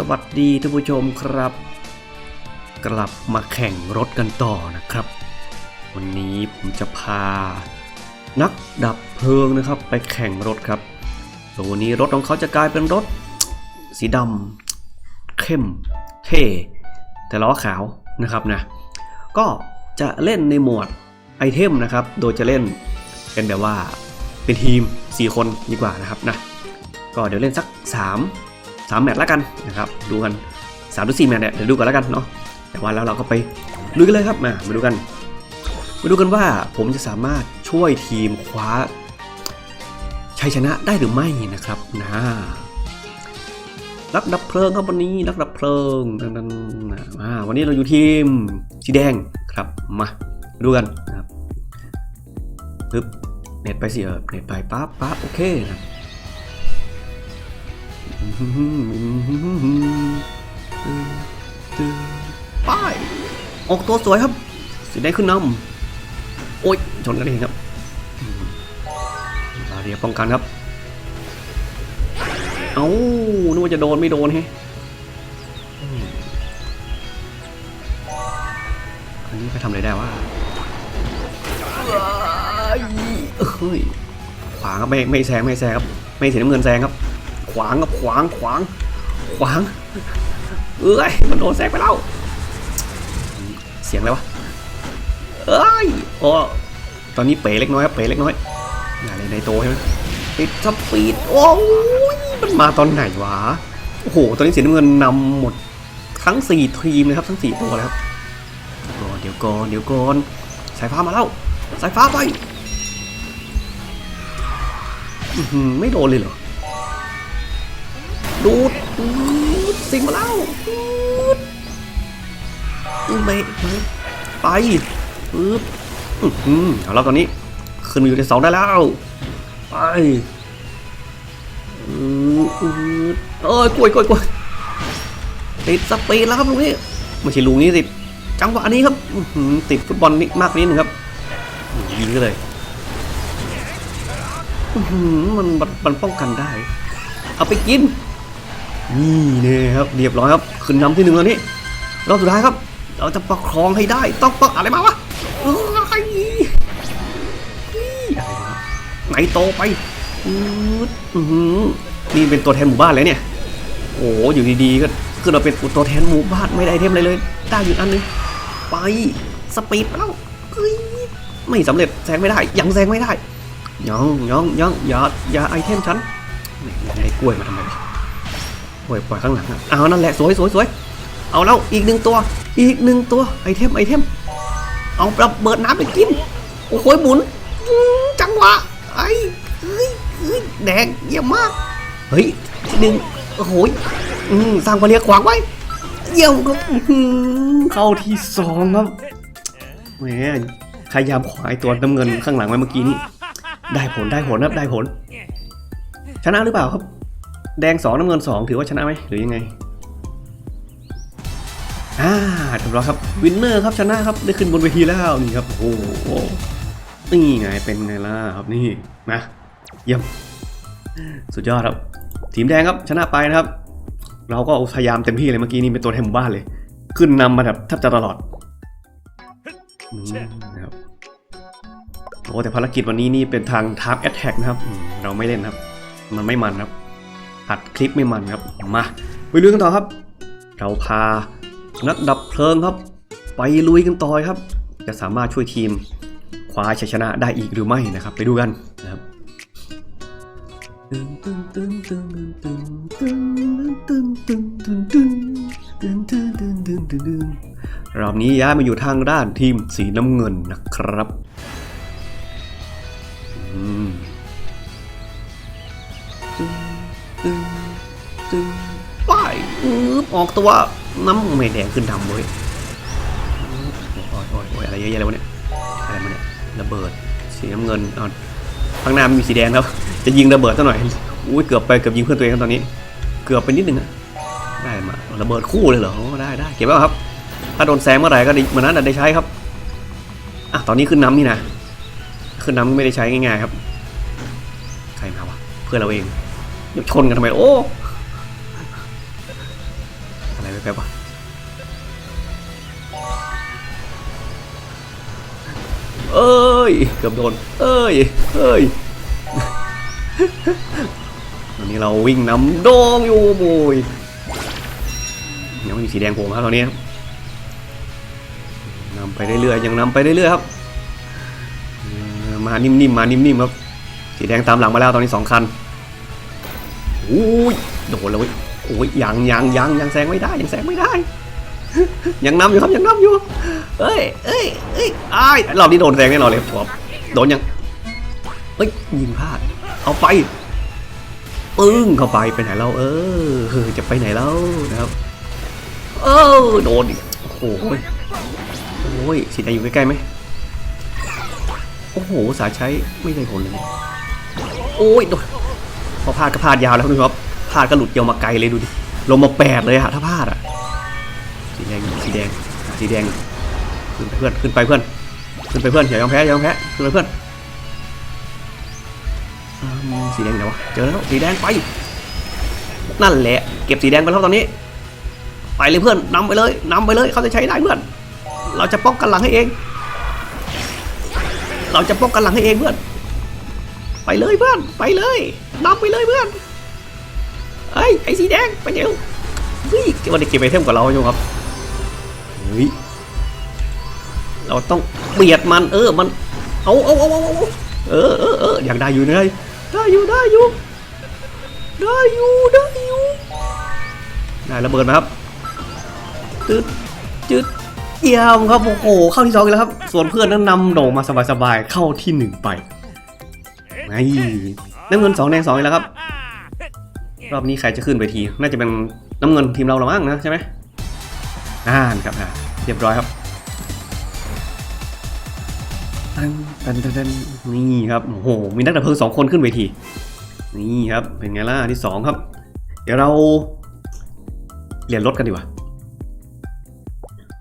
สวัสดีท่านผู้ชมครับ กลับมาแข่งรถกันต่อนะครับ วันนี้ผมจะพา นักดับเพลิงนะครับ ไปแข่งรถครับตัวนี้รถของเขาจะกลายเป็นรถ สีดำเข้ม เท่ แต่ล้อขาวนะครับนะ ก็จะเล่นในหมวดไอเทมนะครับ โดยจะเล่นเป็นแบบว่าเป็นทีม 4 คนดีกว่านะครับนะ ก็เดี๋ยวเล่นสัก 3 3แมตช์แล้วกันนะครับดูกัน3หรือ4แมตช์เนี่ยเดี๋ยวดูกันแล้วกันเนาะแต่ว่าแล้วเราก็ไปลุยกันเลยครับมามาดูกันมาดูกันว่าผมจะสามารถช่วยทีมคว้าชัยชนะได้หรือไม่นะครับนะนักดับเพลิงครับวันนี้นักดับเพลิงนั่นนมาวันนี้เราอยู่ทีมสีแดงครับมาดูกันนะครับปึ๊บเน็ตไปสิเออเน็ตไปปั๊บปั๊บโอเคนะ ไปออกตัวสวยครับสีแดงขึ้นนำโอ้ยชนกันเองครับมลาเรียป้องกันครับ เอ้านึกว่าจะโดนไม่โดนฮะอันนี้ไปทำอะไรได้วะเฮ้ยขวางครับไม่ไม่แซงไม่แซงครับ ไม่เสียน้ำเงินแซงครับ วางครับขวางขวาง ขวาง เอ้ย มันโดนแซงไปแล้ว เสียงอะไรวะ เอ้ยโอ้ตอนนี้เป๋เล็กน้อยครับเป๋เล็กน้อยอย่าเลยในโตใช่ไหมติดสปีด โอ้ย มันมาตอนไหนวะ โอ้โห ตอนนี้สีน้ำเงินนำหมดทั้ง 4 ทีมเลยครับทั้ง 4 ตัวเลยครับเดี๋ยวก่อนเดี๋ยวก่อนเดี๋ยวก่อนสายฟ้ามาแล้วสายฟ้าไป ไม่โดนเลยเหรอ ดูดดูดสิงมาแล้วดูดไม่ไม่ไปปึ๊บอื้อเอาแล้วตอนนี้ ขึ้นมาอยู่ในเสาได้แล้วไปอืออือเอ้ยกล้วยกล้วยกล้วยติดสปีดแล้วครับลุงนี่ไม่ใช่ลุงนี่ติดจังหวะนี้ครับติดฟุตบอลนี่มากนิดนึงครับยิงก็เลยอือมันมันป้องกันได้ เอาไปกิน นี่เนี่ยครับเรียบร้อยครับขึ้นนำที่หนึ่งแล้วนี่รอบสุดท้ายครับ เราจะประคองให้ได้ต้องปักอะไรมาวะไหนโตไปอือนี่เป็นตัวแทนหมู่บ้านเลยเนี่ย โอ้โหอยู่ดีๆก็ขึ้นมาเป็นตัวแทนหมู่บ้านไม่ได้เทมอะไรเลยได้อยู่อันนึงไปสปีดแล้วไม่สำเร็จแซงไม่ได้ยังแซงไม่ได้ยังยังยังอย่าอย่าไอเทมฉันไหนกล้วยมาทำไม ปล่อยปล่อยข้างหลังอะเอานั่นแหละสวยสวยสวยเอาแล้วอีกหนึ่งตัว อีกหนึ่งตัวไอเทมไอเทม เอาระเบิดน้ำไปกินโอ้โหหมุนจังหวะไอ้เฮ้ยเฮ้ยแดงเยี่ยมมากเฮ้ยทีหนึ่งโอ้โหอืมสร้างบาเรียขวางไว้เยี่ยมครับอื้อหือเข้าที่สองครับแหมพยายามขวางไอตัวน้ำเงินข้างหลังไว้เมื่อกี้นี้ได้ผลได้ผลครับได้ผล ชนะหรือเปล่าครับ แดงสองน้ำเงินสองถือว่าชนะไหมหรือยังไงอ่าเรียบร้อยครับวินเนอร์ครับชนะครับได้ขึ้นบนเวทีแล้วนี่ครับโอ้โหนี่ไงเป็นไงล่ะครับนี่นะเยี่ยมสุดยอดครับ ทีมแดงครับชนะไปนะครับ เราก็พยายามเต็มที่เลยเมื่อกี้นี่เป็นตัวแทนหมู่บ้านเลย ขึ้นนำมาแบบแทบจะตลอดนะครับโอ้แต่ภารกิจวันนี้นี่เป็นทาง Time Attack นะครับ เราไม่เล่นครับ มันไม่มันครับ อัดคลิปไม่มันครับ มาไปลุยกันต่อครับ เราพานักดับเพลิงครับ ไปลุยกันต่อครับ จะสามารถช่วยทีมคว้าชัยชนะได้อีกหรือไม่นะครับ ไปดูกันนะครับรอบนี้ย้ายมาอยู่ทางด้านทีมสีน้ำเงินนะครับอืม ตึงตึงไปอืบออกตัวน้ำไม่แดงขึ้นดำเว้ยโอ้ยโอ้ยโอ้ยอะไรเยอะแยะเลยวะเนี่ยอะไรมาเนี่ยระเบิดสีน้ำเงินเอาข้างหน้ามันมีสีแดงครับ จะยิงระเบิดซะหน่อยอุ้ยเกือบไปเกือบยิงเพื่อนตัวเองครับตอนนี้ เกือบไปนิดนึงอะได้มาระเบิดคู่เลยเหรอได้ได้เก็บไว้ครับ ถ้าโดนแซงเมื่อไหร่ก็ได้เหมือนนั้นอะได้ใช้ครับอะตอนนี้ขึ้นน้ำนี่นะขึ้นน้ำไม่ได้ใช้ง่ายๆครับ ใครมาวะเพื่อนเราเอง ชนกันทำไม โอ้ะอะไรแป๊บๆวะเอ้ย เกือบโดน เอ้ย เอ้ยตอนนี้เราวิ่งนำโดงอยู่โบยยังไม่มีสีแดงโผล่มาครับตอนนี้ครับนำไปเรื่อยๆยังนำไปเรื่อยๆครับ มานิ่มๆ มานิ่มๆครับ สีแดงตามหลังมาแล้วตอนนี้สองคัน อุ้ยโดนแล้วเว้ยโอ้ยยังยังยังยังแซงไม่ได้ยังแซงไม่ได้ ยังนำอยู่ครับยังนำอยู่เอ้ยเอ้ยเอ้ยไอ้รอบนี้โดนแซงแน่นอนเลยครับโดนยังเฮ้ยยิงพลาดเอาไปปึ้งเข้าไปไปไหนเราเออจะไปไหนแล้วนะครับเออโดนอีกโอ้โหโอ้ยสีแดงอยู่ใกล้ๆไหมโอ้โหสาใช้ไม่ได้ผลเลยโอ้ยโดน พอพลาดก็พลาดยาวแล้วคุณครับพลาดก็หลุดเดียวมาไกลเลยดูดิลงมาแปดเลยอะถ้าพลาดอะสีแดงสีแดงสีแดงขึ้นไปเพื่อนขึ้นไปเพื่อนขึ้นไปเพื่อนอย่ายอมแพ้อย่ายอมแพ้ขึ้นไปเพื่อนอสีแดงอยู่ไหนวะเจอแล้วสีแดงไปนั่นแหละเก็บสีแดงไปแล้วตอนนี้ ไปเลยเพื่อนนำไปเลยนำไปเลยเขาจะใช้ได้เพื่อน เราจะป้องกันหลังให้เอง เราจะป้องกันหลังให้เองเพื่อน ไปเลยเพื่อนไปเลย นำไปเลยเพื่อนเฮ้ยไอ้สีแดงไปเดี๋ยวเฮ้ยมันได้เก็บไอเทมกว่าเราใช่ไหมครับเฮ้ยเราต้องเบียดมันเออมันเอาเอาเอาเอาเอาเออเออเอออยากได้อยู่เลยได้อยู่ได้อยู่ได้อยู่ได้อยู่ได้ระเบิดไหมครับตึ๊ดจึ๊ดเยี่ยมครับโอ้โหเข้าที่สองอีกแล้วครับ ส่วนเพื่อนนั้นนำโด่งมาสบายๆเข้าที่หนึ่งไปไง น้ำเงินสองแดงสองอีกแล้วครับ รอบนี้ใครจะขึ้นไปที น่าจะเป็นน้ำเงินทีมเราละมั้งนะใช่ไหมอ่านครับอ่าเรียบร้อยครับตันตันตันนนี่ครับโอ้โหมีนักดับเพลิงสองคนขึ้นเวทีนี่ครับเป็นไงล่ะที่สองครับ เดี๋ยวเราเปลี่ยนรถกันดีกว่า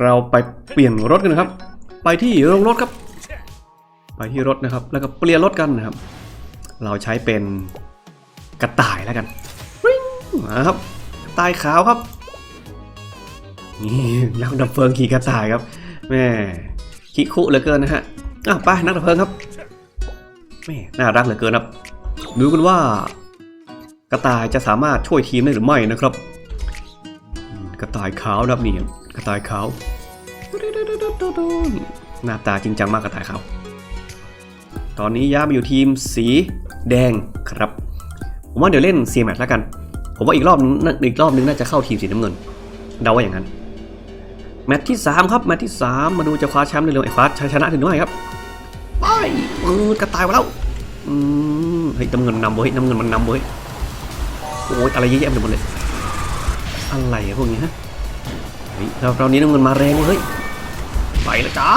เราไปเปลี่ยนรถกันนะครับ ไปที่โรงรถครับ ไปที่รถนะครับ แล้วก็เปลี่ยนรถกันนะครับ เราใช้เป็นกระต่ายแล้วกันมาครับตายขาวครับนี่นักดับเพลิงขี่กระต่ายครับแม่คิคุเหลือเกินนะฮะอ้าวไปนักดับเพลิงครับแม่น่ารักเหลือเกินครับดูกันว่ากระต่ายจะสามารถช่วยทีมได้หรือไม่นะครับ กระต่ายขาวนะครับนี่กระต่ายขาวหน้าตาจริงจังมากกระต่ายขาวตอนนี้ย้ายมาอยู่ทีมสี แดงครับ ผมว่าเดี๋ยวเล่นเซียแมทแล้วกัน ผมว่าอีกรอบนึงอีกรอบนึงน่าจะเข้าทีมสีน้ำเงิน เดาว่าอย่างนั้น แมตช์ที่ 3 ครับ แมตช์ที่ 3 มาดูจะคว้าแชมป์เร็วๆไอ้คว้าชนะถึงด้วยครับ ไปปืนกระต่ายมาแล้ว อืมเฮ้ยน้ำเงินนำเว้ยน้ำเงินมันนำเว้ยโอ้ยอะไรเยอะแยะไปหมดเลย อะไรพวกนี้ฮะเฮ้ยเราเรานี้น้ำเงินมาแรงเว้ยเฮ้ยไปแล้วจ้า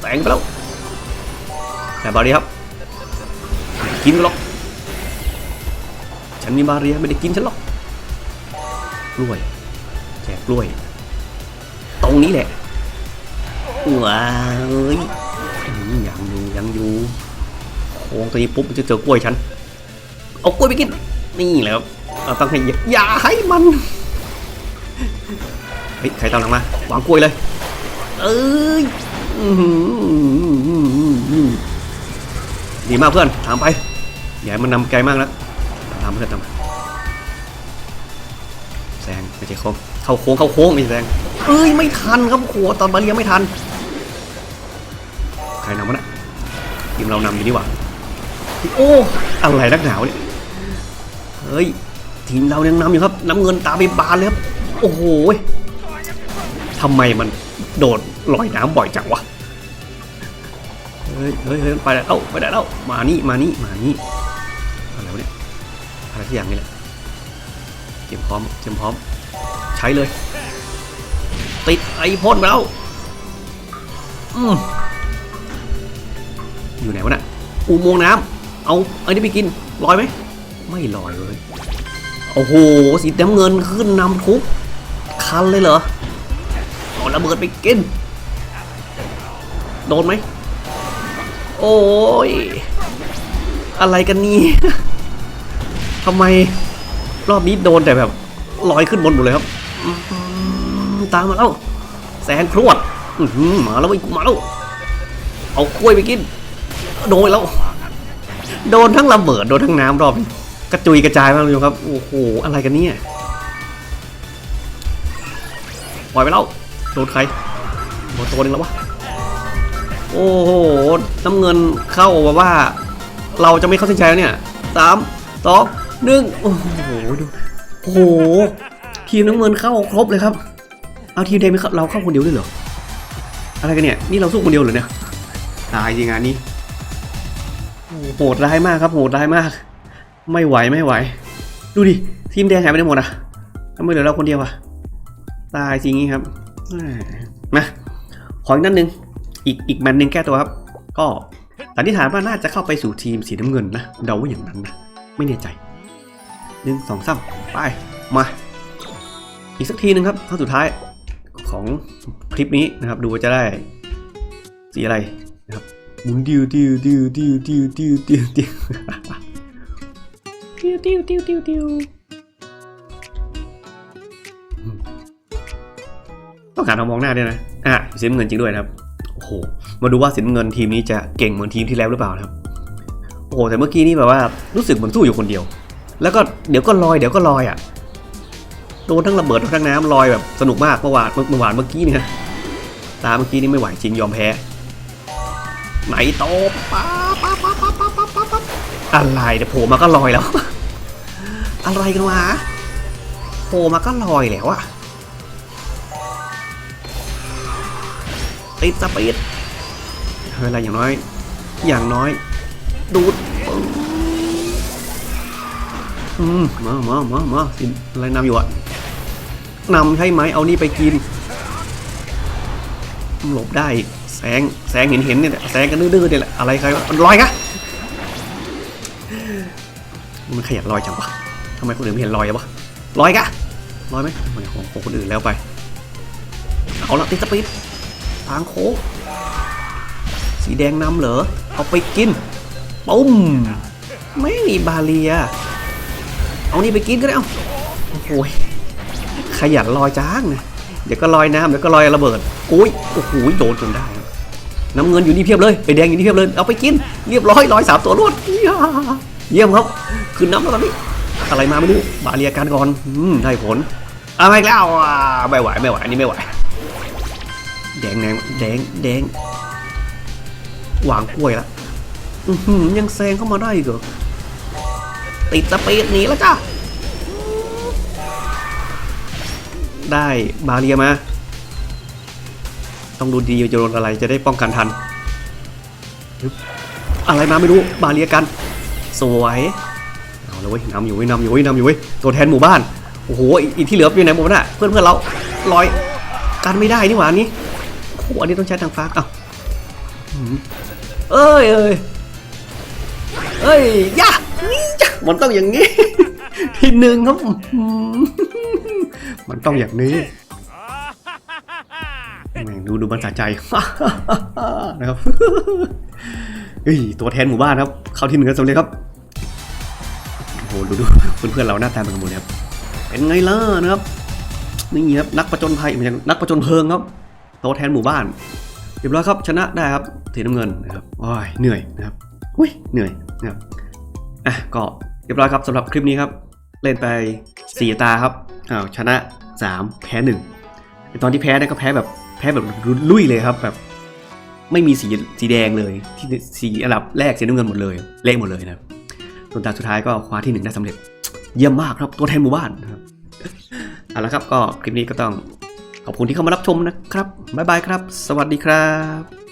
แสงไปแล้วแต่บารีครับ กินหรอก ฉันมีมาเรียไม่ได้กินฉันหรอก กล้วย แจกกล้วย ตรงนี้แหละ ว้าวเอ้ยยังอยู่ยังอยู่โค้งตัวนี้ปุ๊บจะเจอกล้วยฉัน เอากล้วยไปกิน นี่แหละครับเราต้องให้หยียบอย่าให้มัน เฮ้ย ใครตามหลังมา วางกล้วยเลย เอ้ยดีมากเพื่อน ถามไป อย่าให้มันนำไกลมากนะตามเพื่อนตามแซงไม่ใช่โค้งเข้าโค้งเข้าโค้งไม่แซงเอ้ยไม่ทันครับโหตอนบาเรียไม่ทันใครนำวะนะทีมเรานำอยู่นี่หว่าโอ้อะไรนักหนาวเนี่ยเฮ้ยทีมเรายังนำอยู่ครับน้ำเงินตาไปบานเลยครับโอ้โหทำไมมันโดดลอยน้ำบ่อยจังวะเฮ้ยเฮ้ยเฮ้ยไปแล้วเอ้าไปได้แล้วมานี่มานี่มานี่ อะไรที่อย่างนี้แหละเตรียมพร้อมเตรียมพร้อม ใช้เลย ติดไอพ่นไปแล้วอืมอยู่ไหนวะน่ะอุโมงค์น้ำเอาไอ้นี่ไปกินลอยไหมไม่ลอยเลยโอ้โหสีน้ำเงินขึ้นนำทุกคันเลยเหรอเอาระเบิดไปกิน โดนไหม โอ้ย อะไรกันนี่ ทำไมรอบนี้โดนแต่แบบลอยขึ้นบนหมดเลยครับตามมาแล้วแสงพรวดหมาแล้วไอ้กูมาแล้วเอากล้วยไปกิน โดนแล้ว โดนทั้งระเบิดโดนทั้งน้ำรอบนี้กระจุยกระจายมากเลยครับโอ้โหอะไรกันเนี่ยปล่อยไปแล้วโดนใครโดนตัวนึงแล้ววะโอ้โหน้ำเงินเข้าแบบว่า เราจะไม่เข้าเส้นชัยแล้วเนี่ยสามสอง หนึ่งโอ้โหดูโอ้โหทีมน้ำเงินเข้าครบเลยครับ เอาทีมแดงไม่เราเข้าคนเดียวด้วยเหรออะไรกันเนี่ยนี่เราสู้คนเดียวเหรอเนี่ยตายจริงงานนี้โหดร้ายมากครับโหดร้ายมาก ไม่ไหวไม่ไหว ดูดิทีมแดงหายไปไหนหมดอะทำไมเหลือเราคนเดียวอะตายจริงงี้ครับมาขออีกนั่นหนึ่งอีกอีกแมตช์หนึ่งแก้ตัวครับ ก็สันนิษฐานว่าน่าจะเข้าไปสู่ทีมสีน้ำเงินนะเดาว่าอย่างนั้นนะไม่แน่ใจ หนึ่งสองสามไป มา อีกสักทีหนึ่งครับครั้งสุดท้ายของคลิปนี้นะครับ ดูว่าจะได้ สีอะไรนะครับหมุนดิวดิวดิวดิวดิวดิวดิวดิวดิวดิวดิวดิวดิวต้องการเอามองหน้าด้วยนะอะสีน้ำเงินจริงด้วยนะครับโอ้โหมาดูว่าสีน้ำเงินทีมนี้จะเก่งเหมือนทีมที่แล้วหรือเปล่านะครับโอ้โหแต่เมื่อกี้นี่แบบว่ารู้สึกเหมือนสู้อยู่คนเดียว แล้วก็เดี๋ยวก็ลอยเดี๋ยวก็ลอยอะโดนทั้งระเบิดโดนทั้งน้ำลอยแบบสนุกมากเมื่อวานเมื่อวานเมื่อกี้เนี่ยตาเมื่อกี้นี่ไม่ไหวจริงยอมแพ้ไหนโตป้าป้าป้าป้าป้าป้าป้าป้าอะไรเดี๋ยวโผล่มาก็ลอยแล้ว อะไรกันวะโผล่มาก็ลอยแล้วอะติดสปีดเวลาอย่างน้อย อย่างน้อย ดูดปึ้ง อืมมามามามาสิอะไรนำอยู่อะนำใช่ไหมเอานี่ไปกิน หลบได้แสงแสงเห็นเห็นเนี่ยแสงกันดื้อๆเนี่ยแหละอะไรใครวะมันลอยกะมันขยันลอยจังวะทำไมคนอื่นไม่เห็นลอยวะลอยกะลอยไหมของของคนอื่นแล้วไปเอาละติสปีดทางโค้งสีแดงนำเหรอเอาไปกินปุ้มไม่มีบาเลีย เอานี่ไปกินก็ได้เอาโอ้โหขยันลอยจ้างนะเดี๋ยวก็ลอยน้ำเดี๋ยวก็ลอยระเบิดอุ้ยโอ้โหโดนจนได้ น้ำเงินอยู่นี่เพียบเลยไปแดงอยู่นี่เพียบเลยเอาไปกินเรียบร้อยร้อยสามตัวรวดเยี่ยมครับขึ้นน้ำแล้วตอนนี้อะไรมาไม่รู้บาเรียการก่อนอืมได้ผลอะไรแล้วไม่ไหวไม่ไหวอันนี้ไม่ไหว แดงแดงแดงแดงวางกล้วยละยังแซงเข้ามาได้อีกเหรอ ติดสปีดหนีแล้วจ้าได้บาเรียมา ต้องดูดีจะโดนอะไรจะได้ป้องกันทัน อะไรมาไม่รู้บาเรียกัน สวยเอาแล้วเว้ยนำอยู่เว้ยนำอยู่เว้ยนำอยู่เว้ยตัวแทนหมู่บ้านโอ้โหอีที่เหลืออยู่ไหนหมดน่ะเพื่อนเพื่อนเราลอยกันไม่ได้นี่หว่าอันนี้โอ้โหอันนี้ต้องใช้ทางฟ้าเอ้าเอ้ยเอ้ยเอ้ยยะนี่จ้ะ มันต้องอย่างนี้ ทีหนึ่งครับมันต้องอย่างนี้แม่งดูดูมันสะใจนะครับเฮ้ยตัวแทนหมู่บ้านครับ เข้าที่หนึ่งกันสำเร็จครับโอ้โหดูดูเพื่อนๆเราหน้าตาเป็นกันหมดเลยครับเป็นไงล่ะนะครับนี่ครับนักประจนภัยไม่ใช่นักประจนเพลิงครับตัวแทนหมู่บ้านเรียบร้อยครับ ชนะได้ครับสีน้ำเงินนะครับโอ้ยเหนื่อยนะครับอุ้ยเหนื่อยนะครับอะก็ เรียบร้อยครับสำหรับคลิปนี้ครับ เล่นไปสี่ตาครับอ้าวชนะสามแพ้หนึ่งตอนที่แพ้เนี่ยก็แพ้แบบแพ้แบบลุยเลยครับแบบ ไม่มีสีสีแดงเลย ที่สีอันดับแรกสีน้ำเงินหมดเลยเละหมดเลยนะครับส่วนตาสุดท้ายก็คว้าที่หนึ่งได้สำเร็จ เยี่ยมมากครับตัวแทนหมู่บ้านครับเอาละครับก็คลิปนี้ก็ต้องขอบคุณที่เข้ามารับชมนะครับบ๊ายบายครับ สวัสดีครับ